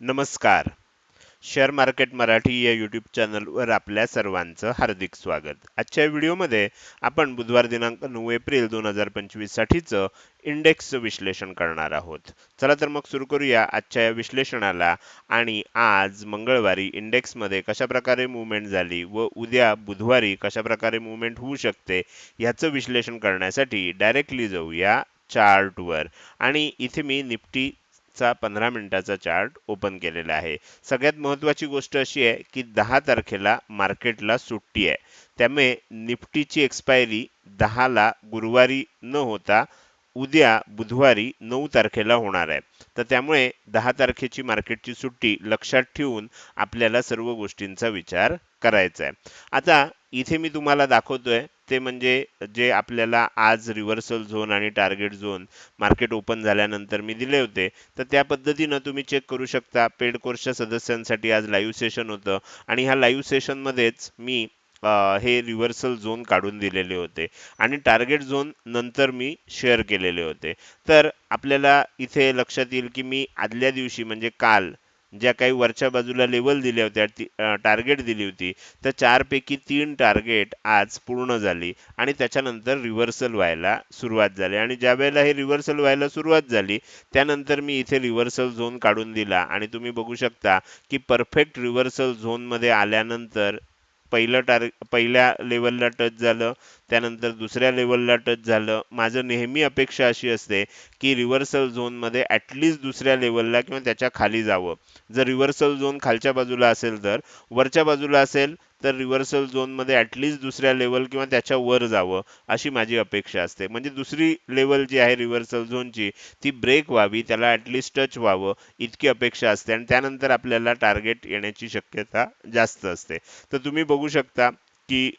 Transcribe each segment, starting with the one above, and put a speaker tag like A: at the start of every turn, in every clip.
A: नमस्कार. Share market Marathi या YouTube चॅनलवर आपल्या सर्वांचं हार्दिक स्वागत. आजच्या व्हिडिओमध्ये आपण बुधवार दिनांक नऊ एप्रिल दोन हजार पंचवीससाठीचं इंडेक्सचं विश्लेषण करणार आहोत. चला तर मग सुरू करूया आजच्या या विश्लेषणाला. आणि आज मंगळवारी इंडेक्समध्ये कशा प्रकारे मुवमेंट झाली व उद्या बुधवारी कशा प्रकारे मुवमेंट होऊ शकते याचं विश्लेषण करण्यासाठी डायरेक्टली जाऊया चार्टवर. आणि इथे मी निफ्टी आजचा पंधरा मिनिटाचा चार्ट ओपन केलेला आहे. सगळ्यात महत्वाची गोष्ट अशी आहे की दहा तारखेला मार्केटला सुट्टी आहे. त्यामुळे निफ्टीची एक्सपायरी दहाला गुरुवारी न होता उद्या बुधवारी नऊ तारखेला होणार आहे. तर त्यामुळे दहा तारखेची मार्केटची सुट्टी लक्षात ठेवून आपल्याला सर्व गोष्टींचा विचार करायचा आहे. आता इथे मी तुम्हाला दाखवतोय ते म्हणजे जे आपल्याला आज रिव्हर्सल झोन आणि टार्गेट झोन मार्केट ओपन झाल्यानंतर मी दिले होते. तर त्या पद्धतीनं तुम्ही चेक करू शकता. पेड कोर्सच्या सदस्यांसाठी आज लाईव्ह सेशन होतं. आणि ह्या लाईव्ह सेशनमध्येच मी हे रिव्हर्सल झोन काढून दिलेले होते. आणि टार्गेट झोन नंतर मी शेअर केलेले होते. तर आपल्याला इथे लक्षात येईल की मी आदल्या दिवशी म्हणजे काल ज्या काही वरच्या बाजूला लेवल दिल्या होत्या टार्गेट दिली होती तर चारपैकी तीन टार्गेट आज पूर्ण झाली आणि त्याच्यानंतर रिव्हर्सल व्हायला सुरुवात झाली. आणि ज्या वेळेला हे रिव्हर्सल व्हायला सुरुवात झाली त्यानंतर मी इथे रिव्हर्सल झोन काढून दिला. आणि तुम्ही बघू शकता की परफेक्ट रिव्हर्सल झोनमध्ये आल्यानंतर पहिलं टार पहिल्या लेवलला टच झालं त्यानंतर दुसऱ्या लेवलला टच झालं. माझं नेहमी अपेक्षा अशी असते की रिव्हर्सल झोनमध्ये ॲटलिस्ट दुसऱ्या लेवलला किंवा त्याच्याखाली जावं. जर रिव्हर्सल झोन खालच्या बाजूला असेल तर वरच्या बाजूला असेल तर रिव्हर्सल झोनमध्ये ॲटलिस्ट दुसऱ्या लेवल किंवा त्याच्या वर जावं अशी माझी अपेक्षा असते. म्हणजे दुसरी लेवल जी आहे रिव्हर्सल झोनची ती ब्रेक व्हावी त्याला ॲटलिस्ट टच व्हावं इतकी अपेक्षा असते. आणि त्यानंतर आपल्याला टार्गेट येण्याची शक्यता जास्त असते. तर तुम्ही बघू शकता की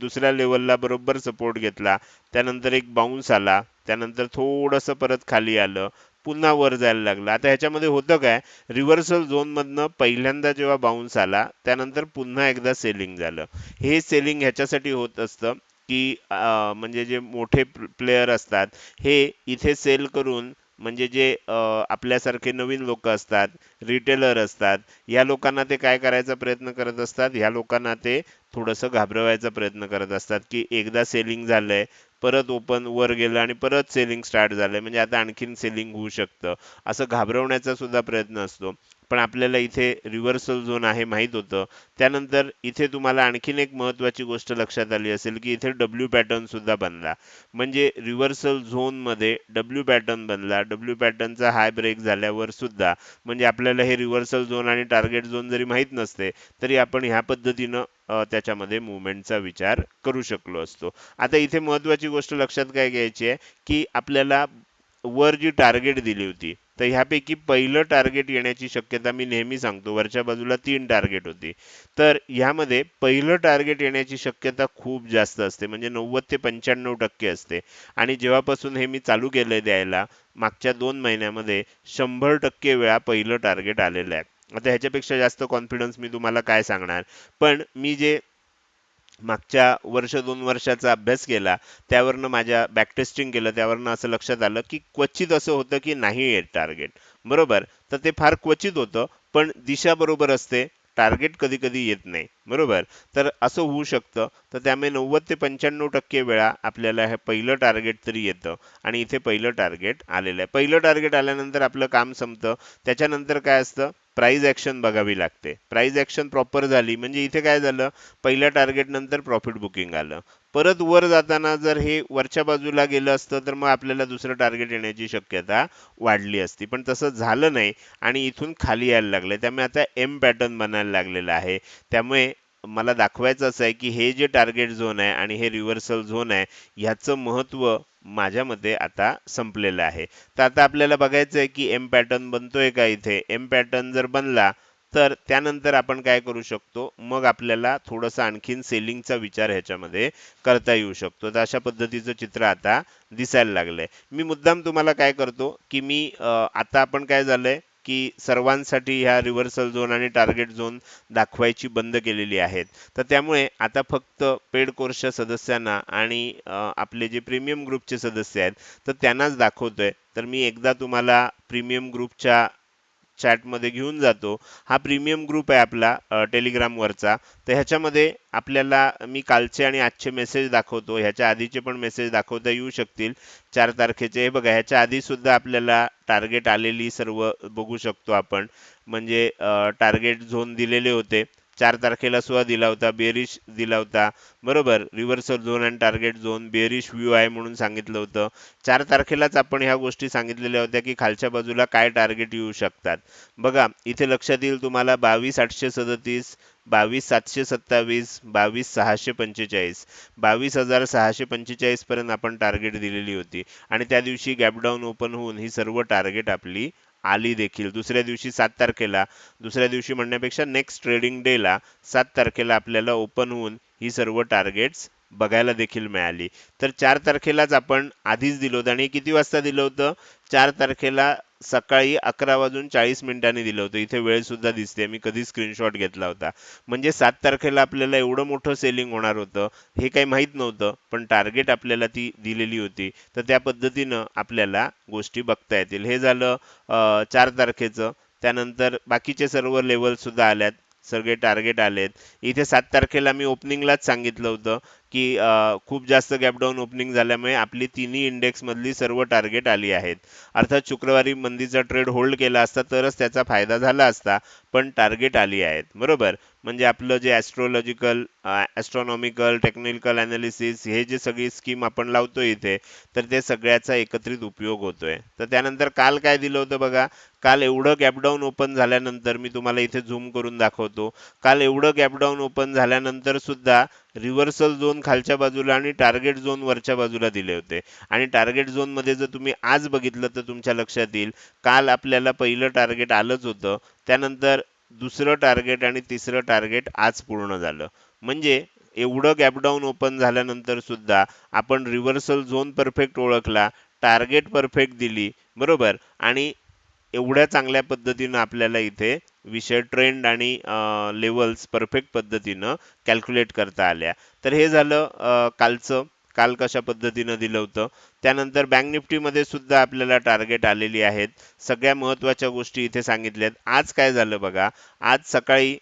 A: दुसऱ्या लेवलला बरोबर सपोर्ट घेतला त्यानंतर एक बाउन्स आला त्यानंतर थोडंसं परत खाली आलं पुन्हा वर जायला लागलं. आता ह्याच्यामध्ये होतं काय? रिव्हर्सल झोनमधनं पहिल्यांदा जेव्हा बाउन्स आला त्यानंतर पुन्हा एकदा सेलिंग झालं. हे सेलिंग ह्याच्यासाठी होत असतं की म्हणजे जे मोठे प्लेयर असतात हे इथे सेल करून म्हणजे जे आपल्यासारखे नवीन लोक असतात रिटेलर असतात या लोकांना ते काय करायचा प्रयत्न करत असतात? ह्या लोकांना ते थोडंसं घाबरवायचा प्रयत्न करत असतात की एकदा सेलिंग झालंय परत ओपन वर गेलं आणि परत सेलिंग स्टार्ट झालंय. म्हणजे आता आणखीन सेलिंग होऊ शकतं. असं घाबरवण्याचा सुद्धा प्रयत्न असतो. पण आपल्याला इथे रिव्हर्सल झोन आहे माहीत होतं. त्यानंतर इथे तुम्हाला आणखीन एक महत्वाची गोष्ट लक्षात आली असेल की इथे डब्ल्यू पॅटर्न सुद्धा बनला. म्हणजे रिव्हर्सल झोनमध्ये डब्ल्यू पॅटर्न बनला. डब्ल्यू पॅटर्नचा हाय ब्रेक झाल्यावर सुद्धा म्हणजे आपल्याला हे रिव्हर्सल झोन आणि टार्गेट झोन जरी माहीत नसते तरी आपण ह्या पद्धतीनं त्याच्यामध्ये मुवमेंटचा विचार करू शकलो असतो. आता इथे महत्त्वाची गोष्ट लक्षात काय घ्यायची आहे की आपल्याला वर जी टार्गेट दिली होती तर ह्यापैकी पहिलं टार्गेट येण्याची शक्यता मी नेहमी सांगतो. वरच्या बाजूला तीन टार्गेट होती. तर ह्यामध्ये पहिलं टार्गेट येण्याची शक्यता खूप जास्त असते. म्हणजे नव्वद ते पंच्याण्णव टक्के असते. आणि जेव्हापासून हे मी चालू केलंय द्यायला मागच्या दोन महिन्यामध्ये शंभर टक्के वेळा पहिलं टार्गेट आलेलं आहे. आता ह्याच्यापेक्षा जास्त कॉन्फिडन्स मी तुम्हाला काय सांगणार? पण मी जे मागच्या वर्ष दोन वर्षाचा अभ्यास केला त्यावरनं माझ्या बॅकटेस्टिंग केलं त्यावरनं असं लक्षात आलं की क्वचित असं होतं की नाही आहे टार्गेट बरोबर? तर ते फार क्वचित होतं पण दिशा बरोबर असते. टार्गेट कधी कधी येत नाही. बरोबर? तर असं होऊ शकतं. तर त्यामुळे नव्वद ते पंच्याण्णव टक्के वेळा आपल्याला हे पहिलं टार्गेट तरी येतं. आणि इथे पहिलं टार्गेट आलेलं आहे. पहिलं टार्गेट आल्यानंतर आपलं काम संपतं. त्याच्यानंतर काय असतं? प्राईज ॲक्शन बघावी लागते. प्राईज ॲक्शन प्रॉपर झाली म्हणजे इथे काय झालं? पहिल्या टार्गेट नंतर प्रॉफिट बुकिंग आलं. परत वर जाताना जर हे वरच्या बाजूला गेलं असतं तर मग आपल्याला दुसरं टार्गेट येण्याची शक्यता वाढली असती. पण तसं झालं नाही आणि इथून खाली यायला लागलं त्यामुळे आता एम पॅटर्न बनायला लागलेला आहे. त्यामुळे मला दाखवायचं असं आहे की हे जे टार्गेट झोन आहे आणि हे रिव्हर्सल झोन आहे ह्याचं महत्त्व माझ्या मते आता संपलेलं आहे. तर आता आपल्याला बघायचं आहे की एम पॅटर्न बनतोय का इथे? एम पॅटर्न जर बनला तर त्यानंतर आपण काय करू शकतो? मग आपल्याला थोडंसं आणखीन सेलिंगचा विचार ह्याच्यामध्ये करता येऊ शकतो. तर अशा पद्धतीचं चित्र आता दिसायला लागलंय. मी मुद्दाम तुम्हाला काय करतो की मी आता आपण काय झालंय की सर्वांसाठी ह्या रिव्हर्सल झोन आणि टार्गेट झोन दाखवायची बंद केलेली आहेत. तर त्यामुळे आता फक्त पेड कोर्सच्या सदस्यांना आणि आपले जे प्रीमियम ग्रुपचे सदस्य आहेत तर त्यांनाच दाखवतोय. तर मी एकदा तुम्हाला प्रीमियम ग्रुपच्या चॅटमध्ये घेऊन जातो. हा प्रीमियम ग्रुप आहे आपला टेलिग्रामवरचा तर ह्याच्यामध्ये आपल्याला मी कालचे आणि आजचे मेसेज दाखवतो. ह्याच्या आधीचे पण मेसेज दाखवता येऊ शकतील. चार तारखेचे. हे बघा ह्याच्या आधी सुद्धा आपल्याला टार्गेट आलेली सर्व बघू शकतो आपण. म्हणजे टार्गेट झोन दिलेले होते. चार तारखेला सुद्धा दिला होता बेरिश दिला होता. बरोबर reversal zone and target zone bearish view आहे म्हणून सांगितलं होतं. चार तारखेलाच आपण ह्या गोष्टी सांगितलेल्या होत्या की खालच्या बाजूला काय टार्गेट येऊ शकतात. बघा इथे लक्षात येईल तुम्हाला बावीस आठशे सदतीस बावीस सातशे सत्तावीस बावीस सहाशे पंचेचाळीस. बावीस हजार सहाशे पंचेचाळीस पर्यंत आपण टार्गेट दिलेली होती. आणि त्या दिवशी गॅपडाऊन ओपन होऊन ही सर्व टार्गेट आपली आली देखील. दुसऱ्या दिवशी सात तारखेला दुसऱ्या दिवशी म्हणण्यापेक्षा नेक्स्ट ट्रेडिंग डेला सात तारखेला आपल्याला ओपन होऊन ही सर्व टार्गेट्स बघायला देखील मिळाली. तर चार तारखेलाच आपण आधीच दिलं होतं. आणि किती वाजता दिलं होतं? चार तारखेला सकाळी अकरा वाजून चाळीस मिनिटांनी दिलं होतं. इथे वेळ सुद्धा दिसते. मी कधी स्क्रीनशॉट घेतला होता. म्हणजे सात तारखेला आपल्याला एवढं मोठं सेलिंग होणार होतं हे काही माहीत नव्हतं. पण टार्गेट आपल्याला ती दिलेली होती. तर त्या पद्धतीनं आपल्याला गोष्टी बघता येतील. हे झालं चार तारखेचं. त्यानंतर बाकीचे सर्व लेवल सुद्धा आल्यात. सगळे टार्गेट आलेत. इथे सात तारखेला मी ओपनिंगलाच सांगितलं होतं. की खूप जास्त गॅपडाऊन ओपनिंग झाल्यामुळे आपली तिन्ही इंडेक्समधली सर्व टार्गेट आली आहेत. अर्थात शुक्रवारी मंदीचा ट्रेड होल्ड केला असता तरच त्याचा फायदा झाला असता पण टार्गेट आली आहेत. बरोबर? म्हणजे आपलं जे ॲस्ट्रोलॉजिकल ॲस्ट्रॉनॉमिकल टेक्निकल ॲनालिसिस हे जे सगळी स्कीम आपण लावतो इथे तर ते सगळ्याचा एकत्रित उपयोग होतोय. तर त्यानंतर काल काय दिलं होतं बघा? काल एवढं गॅपडाऊन ओपन झाल्यानंतर मी तुम्हाला इथे झूम करून दाखवतो. काल एवढं गॅपडाऊन ओपन झाल्यानंतर सुद्धा रिव्हर्सल झोन खालच्या बाजूला आणि टार्गेट झोन वरच्या बाजूला दिले होते. आणि टार्गेट झोनमध्ये जर तुम्ही आज बघितलं तर तुमच्या लक्षात येईल काल आपल्याला पहिलं टार्गेट आलंच होतं त्यानंतर दुसरं टार्गेट आणि तिसरं टार्गेट आज पूर्ण झालं. म्हणजे एवढं गॅपडाऊन ओपन झाल्यानंतर सुद्धा आपण रिव्हर्सल झोन परफेक्ट ओळखला टार्गेट परफेक्ट दिली बरोबर? आणि एवढ्या चांगल्या पद्धतीनं आपल्याला इथे विषय ट्रेंड आणि लेवल्स परफेक्ट पद्धतीनं कॅल्क्युलेट करता आल्या. तर हे झालं कालचं. काल कशा पद्धतीनं दिलं होतं? त्यानंतर बँक निफ्टीमध्ये सुद्धा आपल्याला टार्गेट आलेली आहेत. सगळ्या महत्त्वाच्या गोष्टी इथे सांगितल्यात. आज काय झालं बघा? आज सकाळी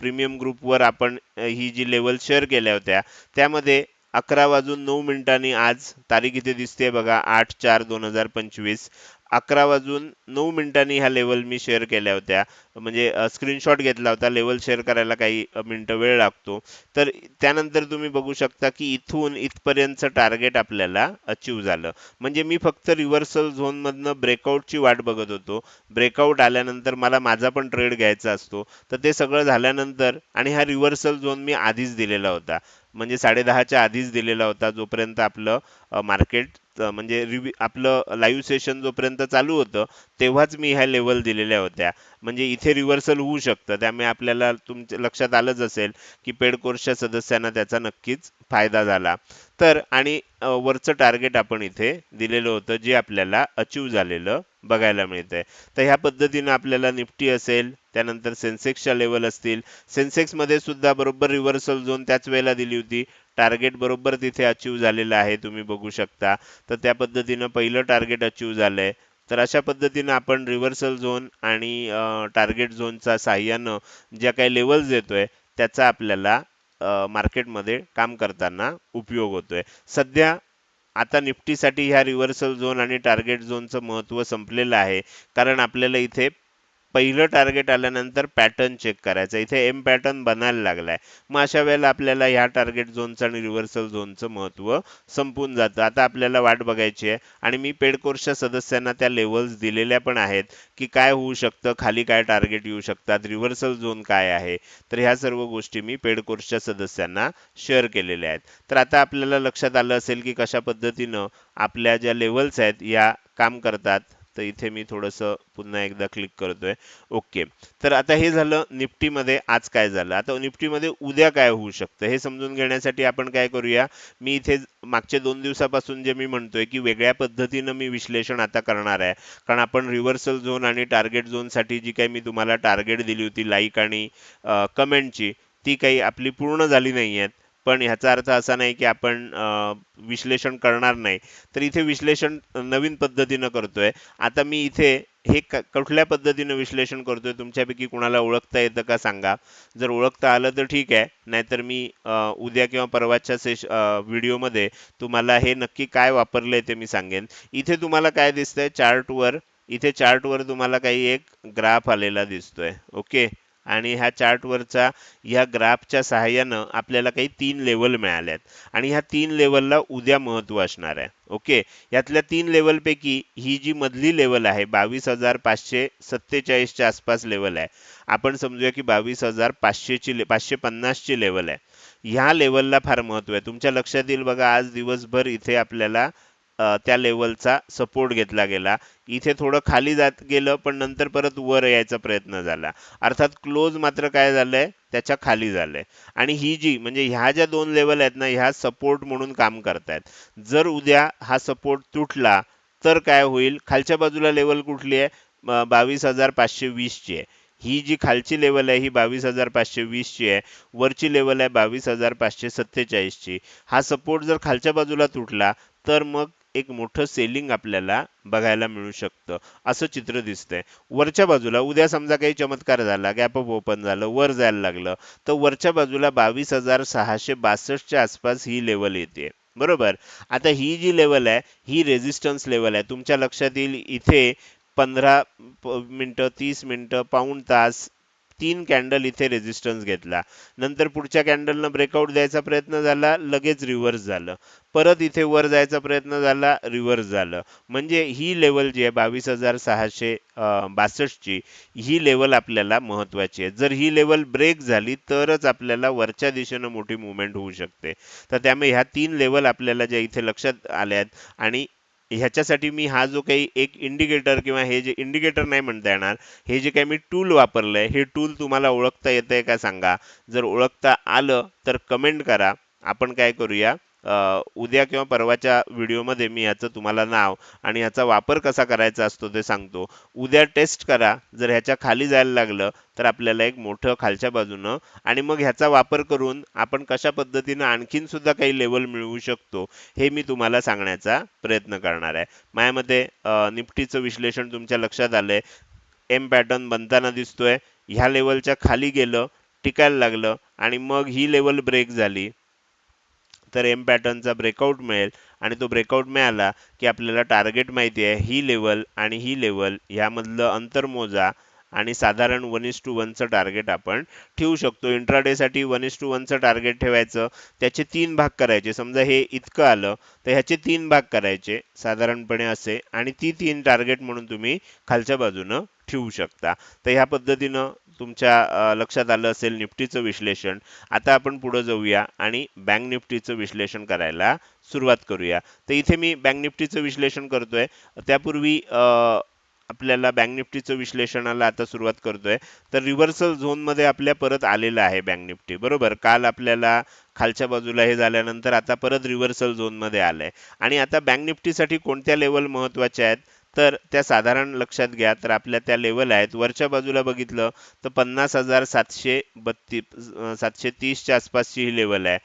A: प्रीमियम ग्रुपवर आपण ही जी लेवल शेअर केल्या होत्या त्यामध्ये अकरा वाजून नऊ मिनिटांनी आज तारीख इथे दिसते बघा आठ चार दोन हजार पंचवीस. अकरा वाजून नऊ मिनिटांनी ह्या लेवल मी शेअर केल्या होत्या. म्हणजे स्क्रीनशॉट घेतला होता. लेवल शेअर करायला काही मिनटं वेळ लागतो. तर त्यानंतर तुम्ही बघू शकता की इथून इथपर्यंतचं टार्गेट आपल्याला अचीव झालं. म्हणजे मी फक्त रिव्हर्सल झोनमधनं ब्रेकआउटची वाट बघत होतो. ब्रेकआउट आल्यानंतर मला माझा पण ट्रेड घ्यायचा असतो. तर ते सगळं झाल्यानंतर आणि हा रिव्हर्सल झोन मी आधीच दिलेला होता. म्हणजे साडेदहाच्या आधीच दिलेला होता जोपर्यंत आपलं मार्केट म्हणजे रिव्ह्यू आपलं लाईव्ह सेशन जोपर्यंत चालू होतं तेव्हाच मी ह्या लेवल दिलेल्या होत्या. म्हणजे इथे रिव्हर्सल होऊ शकतं. त्यामुळे आपल्याला तुमच्या लक्षात आलंच असेल की पेड कोर्सच्या सदस्यांना त्याचा नक्कीच फायदा झाला. तर आणि वरचं टार्गेट आपण इथे दिलेलं होतं जे आपल्याला अचीव झालेलं बघायला मिळतंय. तर ह्या पद्धतीनं आपल्याला निफ्टी असेल त्यानंतर सेन्सेक्सच्या लेवल असतील. सेन्सेक्समध्ये सुद्धा बरोबर रिव्हर्सल झोन त्याच वेळेला दिली होती. टार्गेट बरोबर तिथे अचीव झालेलं आहे तुम्ही बघू शकता. तर त्या पद्धतीनं पहिलं टार्गेट अचीव झालंय. तर अशा पद्धतीनं आपण रिव्हर्सल झोन आणि टार्गेट झोनचा साह्यानं ज्या काही लेवल्स देतोय त्याचा आपल्याला मार्केटमध्ये काम करताना उपयोग होतोय. सध्या आता निफ्टीसाठी ह्या रिव्हर्सल झोन आणि टार्गेट झोनचं महत्त्व संपलेलं आहे. कारण आपल्याला इथे पहिलं टार्गेट आल्यानंतर पॅटर्न चेक करायचं. इथे एम पॅटर्न बनायला लागलाय. मग अशा वेळेला आपल्याला ह्या टार्गेट झोनचं आणि रिव्हर्सल झोनचं महत्त्व संपून जातं. आता आपल्याला वाट बघायची आहे. आणि मी पेड कोर्सच्या सदस्यांना त्या लेवल्स दिलेल्या पण आहेत की काय होऊ शकतं खाली काय टार्गेट येऊ शकतात रिव्हर्सल झोन काय आहे. तर ह्या सर्व गोष्टी मी पेड कोर्सच्या सदस्यांना शेअर केलेल्या आहेत. तर आता आपल्याला लक्षात आलं असेल की कशा पद्धतीनं आपल्या ज्या लेवल्स आहेत या काम करतात. तर इथे मी थोडंसं पुन्हा एकदा क्लिक करतोय. ओके तर आता हे झालं निफ्टीमध्ये आज काय झालं? आता निफ्टीमध्ये उद्या काय होऊ शकतं? हे समजून घेण्यासाठी आपण काय करूया? मी इथे मागच्या दोन दिवसापासून जे मी म्हणतोय की वेगळ्या पद्धतीनं मी विश्लेषण आता करणार आहे. कारण आपण रिव्हर्सल झोन आणि टार्गेट झोनसाठी जी काही मी तुम्हाला टार्गेट दिली होती लाईक आणि कमेंटची ती काही आपली पूर्ण झाली नाही आहेत. पण ह्याचा अर्थ असा नाही की आपण विश्लेषण करणार नाही. तर इथे विश्लेषण नवीन पद्धतीनं करतोय. आता मी इथे हे क- कुठल्या पद्धतीनं विश्लेषण करतोय तुमच्यापैकी कुणाला ओळखता येतं का सांगा. जर ओळखता आलं तर ठीक आहे. नाहीतर मी उद्या किंवा परवाच्या सेश व्हिडिओमध्ये तुम्हाला हे नक्की काय वापरलंय ते मी सांगेन. इथे तुम्हाला काय दिसतंय? चार्टवर इथे चार्टवर तुम्हाला काही एक ग्राफ आलेला दिसतोय. ओके? आणि ह्या चार्टवरचा ह्या ग्राफच्या सहाय्यानं आपल्याला काही तीन लेवल मिळाल्यात. आणि ह्या तीन लेवलला उद्या महत्त्व असणार आहे. ओके यातल्या तीन लेवलपैकी ही जी मधली लेवल आहे बावीस हजार पाचशे सत्तेचाळीसच्या आसपास लेवल आहे. आपण समजूया की बावीस हजार पाचशेची ले पाचशे पन्नासची लेवल आहे. ह्या लेवलला फार महत्त्व आहे. तुमच्या लक्षात येईल बघा आज दिवसभर इथे आपल्याला त्या लेवलचा सपोर्ट घेतला गेला. इथे थोडं खाली जात गेलं पण नंतर परत वर यायचा प्रयत्न झाला. अर्थात क्लोज मात्र काय झालंय? त्याच्याखाली झालंय. आणि ही जी म्हणजे ह्या ज्या दोन लेवल आहेत ना ह्या सपोर्ट म्हणून काम करतायत. जर उद्या हा सपोर्ट तुटला तर काय होईल? खालच्या बाजूला लेवल कुठली आहे? बावीस हजार पाचशे वीसची आहे. ही जी खालची लेवल आहे ही बावीस हजार पाचशे वीसची आहे. वरची लेवल आहे बावीस हजार पाचशे सत्तेचाळीसची. हा सपोर्ट जर खालच्या बाजूला तुटला तर मग एक मोठं सेलिंग आपल्याला बघायला मिळू शकतं. असं चित्र दिसतंय. वरच्या बाजूला उद्या समजा काही चमत्कार झाला गॅप अप ओपन झालं वर जायला लागलं तर वरच्या बाजूला बावीस हजार सहाशे बासष्टच्या आसपास ही लेवल येते. बरोबर? आता ही जी लेवल आहे ही रेझिस्टन्स लेवल आहे. तुमच्या लक्षात येईल इथे पंधरा मिनटं मिनिटं तीस मिनटं पाऊण तास तीन कॅन्डल इथे रेझिस्टन्स घेतला. नंतर पुढच्या कॅन्डलनं ब्रेकआउट द्यायचा प्रयत्न झाला लगेच रिव्हर्स झालं. परत इथे वर जायचा प्रयत्न झाला रिव्हर्स झालं. म्हणजे ही लेवल जी आहे बावीस हजार सहाशे बासष्टची ही लेवल आपल्याला महत्त्वाची आहे. जर ही लेवल ब्रेक झाली तरच आपल्याला वरच्या दिशेनं मोठी मुवमेंट होऊ शकते. तर त्यामुळे ह्या तीन लेवल आपल्याला ज्या इथे लक्षात आल्या आहेत आणि ह्याच्यासाठी मी हा जो काही एक इंडिकेटर किंवा हे जे इंडिकेटर नाही म्हणता येणार हे जे काही मी टूल वापरलंय हे टूल तुम्हाला ओळखता येतंय का सांगा. जर ओळखता आलं तर कमेंट करा. आपण काय करूया? उद्या किंवा परवाच्या व्हिडिओमध्ये मी ह्याचं तुम्हाला नाव आणि ह्याचा वापर कसा करायचा असतो ते सांगतो. उद्या टेस्ट करा. जर ह्याच्या खाली जायला लागलं तर आपल्याला एक मोठं खालच्या बाजूनं आणि मग ह्याचा वापर करून आपण कशा पद्धतीनं आणखीन सुद्धा काही लेवल मिळवू शकतो हे मी तुम्हाला सांगण्याचा प्रयत्न करणार आहे. मायामध्ये निफ्टीचं विश्लेषण तुमच्या लक्षात आलंय. एम पॅटर्न बनताना दिसतोय. ह्या लेवलच्या खाली गेलं टिकायला लागलं आणि मग ही लेवल ब्रेक झाली. तर एम पॅटर्नचा ब्रेकआउट मिळेल आणि तो ब्रेकआउट मिळाला की आपल्याला टार्गेट माहिती आहे ही लेवल आणि ही लेवल ह्यामधलं अंतर मोजा आणि साधारण वन इस टू वनचं टार्गेट आपण ठेवू शकतो. इंट्राडेसाठी वन इस टू वनचं टार्गेट ठेवायचं. त्याचे तीन भाग करायचे. समजा हे इतकं आलं तर ह्याचे तीन भाग करायचे. साधारणपणे असे. आणि ती तीन टार्गेट म्हणून तुम्ही खालच्या बाजूनं ठेवू शकता. तर ह्या पद्धतीनं तुमच्या लक्षात आलं असेल निफ्टीचं विश्लेषण आता आपण पुढे जाऊया आणि बँक निफ्टीचं विश्लेषण करायला सुरुवात करूया. तर इथे मी बँक निफ्टीचं विश्लेषण करतोय. त्यापूर्वी आपल्याला बँक निफ्टीचं विश्लेषणाला आता सुरुवात करतोय. तर रिव्हर्सल झोनमध्ये आपल्या परत आलेलं आहे बँक निफ्टी. बरोबर? काल आपल्याला खालच्या बाजूला हे झाल्यानंतर आता परत रिव्हर्सल झोनमध्ये आलंय. आणि आता बँक निफ्टीसाठी कोणत्या लेवल महत्त्वाच्या आहेत? तर त्या साधारण लक्षात घ्या तर आपल्या त्या लेवल आहेत. वरच्या बाजूला बघितलं तर पन्नास हजार सातशे बत्तीस सातशे तीसच्या आसपासची ही लेवल आहे.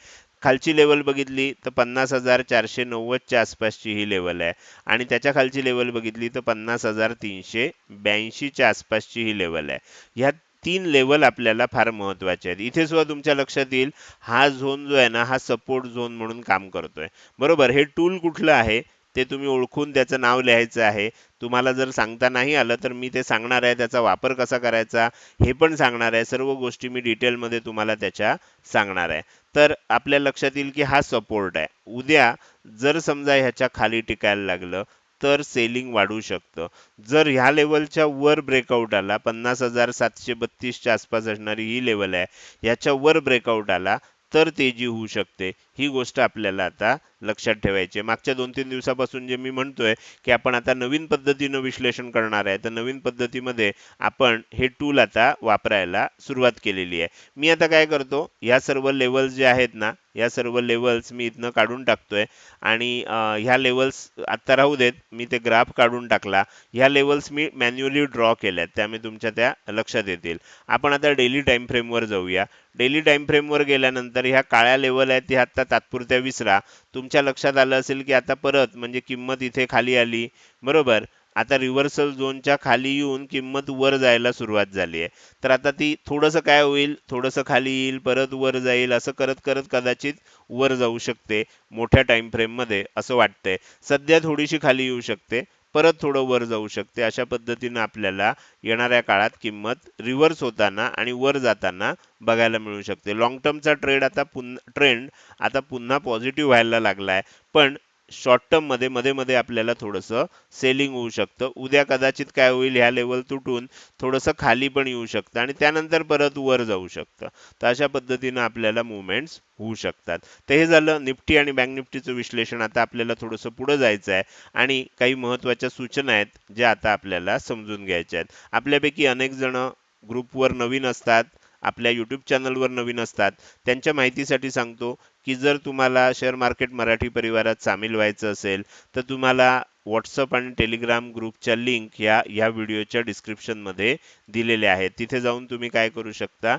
A: खालची लेवल बघितली तर पन्नास हजार चारशे नव्वदच्या आसपासची ही लेवल आहे. आणि त्याच्या खालची लेवल बघितली तर पन्नास हजार तीनशे ब्याऐंशीच्या आसपासची ही लेवल आहे. ह्या तीन लेवल आपल्याला फार महत्त्वाचे आहेत. इथे सुद्धा तुमच्या लक्षात येईल हा झोन जो आहे ना हा सपोर्ट झोन म्हणून काम करतोय. बरोबर? हे टूल कुठलं आहे? ते तुम्ही ओळखून त्याचं नाव लिहायचं आहे. तुम्हाला जर सांगता नाही आलं तर मी ते सांगणार आहे. त्याचा वापर कसा करायचा हे पण सांगणार आहे. सर्व गोष्टी मी डिटेलमध्ये तुम्हाला त्याच्या सांगणार आहे. तर आपल्या लक्षात येईल की हा सपोर्ट आहे. उद्या जर समजा ह्याच्या खाली टिकायला लागलं तर सेलिंग वाढू शकतं. जर ह्या लेवलच्या वर ब्रेकआउट आला पन्नास हजार सातशे बत्तीसच्या आसपास असणारी ही लेवल आहे ह्याच्या वर ब्रेकआउट आला तर तेजी होऊ शकते. ही गोष्ट आपल्याला आता लक्षात ठेवायची आहे. मागच्या दोन तीन दिवसापासून जे मी म्हणतोय की आपण आता नवीन पद्धतीनं विश्लेषण करणार आहे. तर नवीन पद्धतीमध्ये आपण हे टूल आता वापरायला सुरुवात केलेली आहे. मी आता काय करतो या सर्व लेवल्स जे आहेत ना या सर्व लेवल्स मी इथनं काढून टाकतोय. आणि ह्या लेवल्स आत्ता राहू देत मी ते ग्राफ काढून टाकला. ह्या लेवल्स मी मॅन्युअली ड्रॉ केल्यात. त्यामुळे तुमच्या त्या लक्षात येतील. आपण आता डेली टाईम फ्रेमवर जाऊया. डेली टाईम फ्रेमवर गेल्यानंतर ह्या काळ्या लेवल आहेत ती आता तात्पुरत्या विसरा. तुमच्या लक्षात आलं असेल की आता परत म्हणजे किंमत इथे खाली आली. बरोबर? आता रिव्हर्सल झोनच्या खाली येऊन किंमत वर जायला सुरुवात झाली आहे. तर आता ती थोडंसं काय होईल? थोडंसं खाली येईल परत वर जाईल असं करत करत कदाचित वर जाऊ शकते मोठ्या टाइम फ्रेममध्ये असं वाटतंय. सध्या थोडीशी खाली येऊ शकते. परत थोडं वर जाऊ शकते. अशा पद्धतीनं आपल्याला येणाऱ्या काळात किंमत रिव्हर्स होताना आणि वर जाताना बघायला मिळू शकते. लॉंग टर्मचा ट्रेड आता पुन्हा ट्रेंड आता पुन्हा पॉझिटिव्ह व्हायला लागलाय. पण शॉर्ट टर्ममध्ये मध्ये मध्ये आपल्याला थोडंसं सेलिंग होऊ शकतं. उद्या कदाचित काय होईल ह्या लेवल तुटून थोडंसं खाली पण येऊ शकतं आणि त्यानंतर परत वर जाऊ शकतं. तर अशा पद्धतीनं आपल्याला मुवमेंट्स होऊ शकतात. तर हे झालं निफ्टी आणि बँक निफ्टीचं विश्लेषण. आता आपल्याला थोडंसं पुढं जायचं आहे आणि काही महत्त्वाच्या सूचना आहेत ज्या आता आपल्याला समजून घ्यायच्या आहेत. आपल्यापैकी अनेक जण ग्रुपवर नवीन असतात. आपल्या यूट्यूब चॅनलवर नवीन असतात त्यांच्या माहितीसाठी सांगतो की जर तुम्हाला शेअर मार्केट मराठी परिवारात सामील व्हायचं असेल तर तुम्हाला व्हॉट्सअप आणि टेलिग्राम ग्रुपच्या लिंक ह्या ह्या व्हिडिओच्या डिस्क्रिप्शनमध्ये दिलेल्या आहेत. तिथे जाऊन तुम्ही काय करू शकता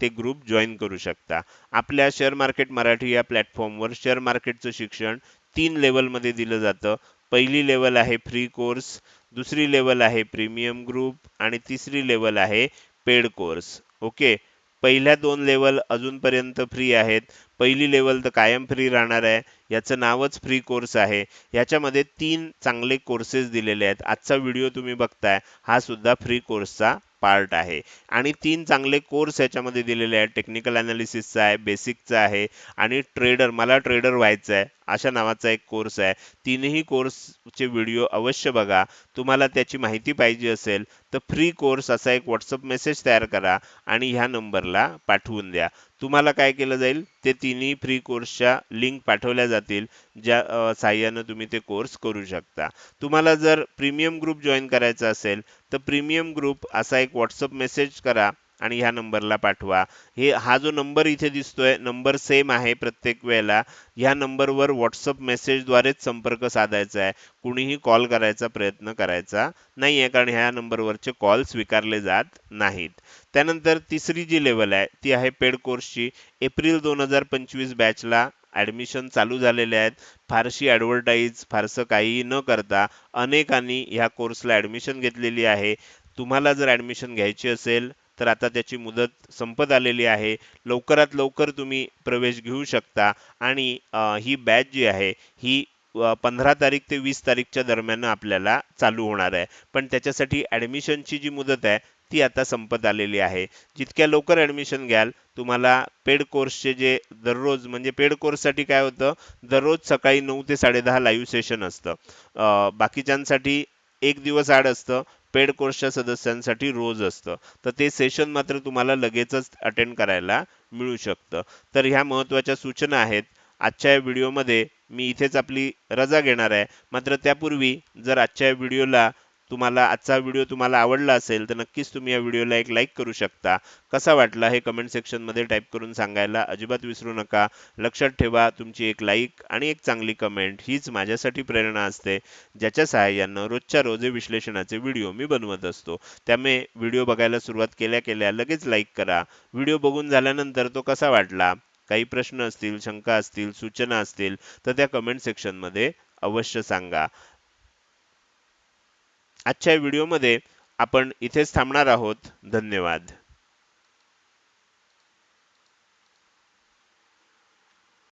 A: ते ग्रुप जॉईन करू शकता. आपल्या शेअर मार्केट मराठी या प्लॅटफॉर्मवर शेअर मार्केटचं शिक्षण तीन लेवलमध्ये दिलं जातं. पहिली लेवल आहे फ्री कोर्स दुसरी लेवल आहे प्रीमियम ग्रुप आणि तिसरी लेवल आहे पेड कोर्स ओके. पहिल्या दोन लेवल अजूनपर्यंत फ्री आहेत. पहिली लेवल तर कायम फ्री राहणार आहे. याचं नावच फ्री कोर्स आहे. याच्यामध्ये तीन चांगले कोर्सेस दिलेले आहेत. आजचा व्हिडिओ तुम्ही बघताय. हा सुद्धा फ्री कोर्सचा पार्ट आहे. आणि तीन चांगले कोर्स याच्यामध्ये दिलेले आहेत. टेक्निकल अनालिसिसचा आहे बेसिकचा आहे आणि ट्रेडर मला ट्रेडर व्हायचं आहे अशा नावाचा एक कोर्स आहे. तीनही कोर्सचे व्हिडिओ अवश्य बघा. तुम्हाला त्याची माहिती पाहिजे असेल तर फ्री कोर्स असा एक व्हॉट्सअप मेसेज तयार करा आणि ह्या नंबरला पाठवून द्या. तुम्हाला काय केलं जाईल? ते तिन्ही फ्री कोर्सच्या लिंक पाठवल्या जातील ज्या साह्यानं तुम्ही ते कोर्स करू शकता. तुम्हाला जर प्रीमियम ग्रुप जॉईन करायचा असेल तर प्रीमियम ग्रुप असा एक व्हॉट्सअप मेसेज करा. आणि ह्या नंबरला पाठवा. हे हा जो नंबर इथे दिसतोय नंबर सेम आहे प्रत्येक वेळेला. ह्या नंबरवर व्हॉट्सअप मेसेजद्वारेच संपर्क साधायचा आहे. कुणीही कॉल करायचा प्रयत्न करायचा नाही आहे कारण ह्या नंबरवरचे कॉल स्वीकारले जात नाहीत. त्यानंतर तिसरी जी लेवल आहे ती आहे पेड कोर्सची एप्रिल दोन हजार पंचवीस बॅचला ॲडमिशन चालू झालेले आहेत. फारशी ॲडव्हर्टाईज फारसं काहीही न करता अनेकांनी ह्या कोर्सला ॲडमिशन घेतलेली आहे. तुम्हाला जर ॲडमिशन घ्यायची असेल तर आता त्याची मुदत संपत आलेली आहे. लवकरात लवकर तुम्ही प्रवेश घेऊ शकता. आणि ही बॅच जी आहे ही पंधरा तारीख ते वीस तारीखच्या दरम्यान आपल्याला चालू होणार आहे. पण त्याच्यासाठी ॲडमिशनची जी मुदत आहे ती आता संपत आलेली आहे. जितक्या लवकर ॲडमिशन घ्याल तुम्हाला पेड कोर्सचे जे दररोज म्हणजे पेड कोर्ससाठी काय होतं दररोज सकाळी नऊ ते साडेदहा लाईव्ह सेशन असतं. बाकीच्यांसाठी एक दिवस आड असतं पेड कोर्सच्या सदस्यांसाठी रोज असतं. तर ते सेशन मात्र तुम्हाला लगेचच अटेंड करायला मिळू शकतं. तर ह्या महत्त्वाच्या सूचना आहेत. आजच्या या व्हिडिओमध्ये मी इथेच आपली रजा घेणार आहे. मात्र त्यापूर्वी जर आजच्या व्हिडिओला तुम्हाला आजचा व्हिडिओ तुम्हाला आवडला असेल तर नक्कीच तुम्ही या व्हिडिओला एक लाईक करू शकता. कसा वाटला हे कमेंट सेक्शनमध्ये टाईप करून सांगायला अजिबात विसरू नका. लक्षात ठेवा तुमची एक लाईक आणि एक चांगली कमेंट हीच माझ्यासाठी प्रेरणा असते. ज्याच्या सहाय्यानं रोजच्या रोज विश्लेषणाचे व्हिडिओ मी बनवत असतो. त्यामुळे व्हिडिओ बघायला सुरुवात केल्या केल्या लगेच लाईक करा. व्हिडिओ बघून झाल्यानंतर तो कसा वाटला? काही प्रश्न असतील शंका असतील सूचना असतील तर त्या कमेंट सेक्शनमध्ये अवश्य सांगा. आजच्या व्हिडिओमध्ये आपण इथेच थांबणार आहोत. धन्यवाद.